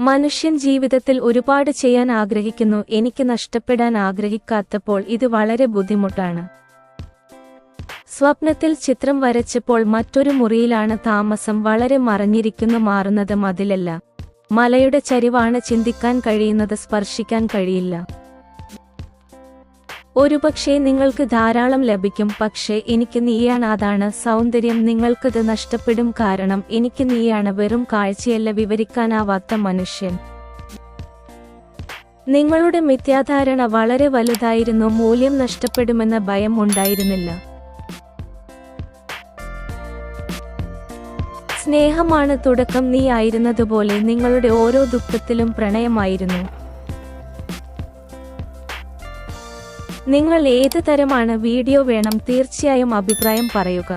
മനുഷ്യൻ ജീവിതത്തിൽ ഒരുപാട് ചെയ്യാൻ ആഗ്രഹിക്കുന്നു. എനിക്ക് നഷ്ടപ്പെടാൻ ആഗ്രഹിക്കാത്തപ്പോൾ ഇത് വളരെ ബുദ്ധിമുട്ടാണ്. സ്വപ്നത്തിൽ ചിത്രം വരച്ചപ്പോൾ മറ്റൊരു മുറിയിലാണ് താമസം. വളരെ മറഞ്ഞിരിക്കുന്നു മാറുന്നത് മതിലല്ല മലയുടെ ചരിവാണ് ചിന്തിക്കാൻ കഴിയുന്നത് സ്പർശിക്കാൻ കഴിയില്ല. ഒരുപക്ഷെ നിങ്ങൾക്ക് ധാരാളം ലഭിക്കും പക്ഷേ എനിക്ക് നീയാണ് അതാണ് സൗന്ദര്യം. നിങ്ങൾക്കത് നഷ്ടപ്പെടും കാരണം എനിക്ക് നീയാണ് വെറും കാഴ്ചയല്ല വിവരിക്കാനാവാത്ത മനുഷ്യൻ. നിങ്ങളുടെ മിഥ്യാധാരണ വളരെ വലുതായിരുന്നു മൂല്യം നഷ്ടപ്പെടുമെന്ന ഭയം ഉണ്ടായിരുന്നില്ല. സ്നേഹമാണ് തുടക്കം. നീ ആയിരുന്നതുപോലെ നിങ്ങളുടെ ഓരോ ദുഃഖത്തിലും പ്രണയമായിരുന്നു. നിങ്ങൾ ഏത് തരമാണ് വീഡിയോ വേണം തീർച്ചയായും അഭിപ്രായം പറയുക.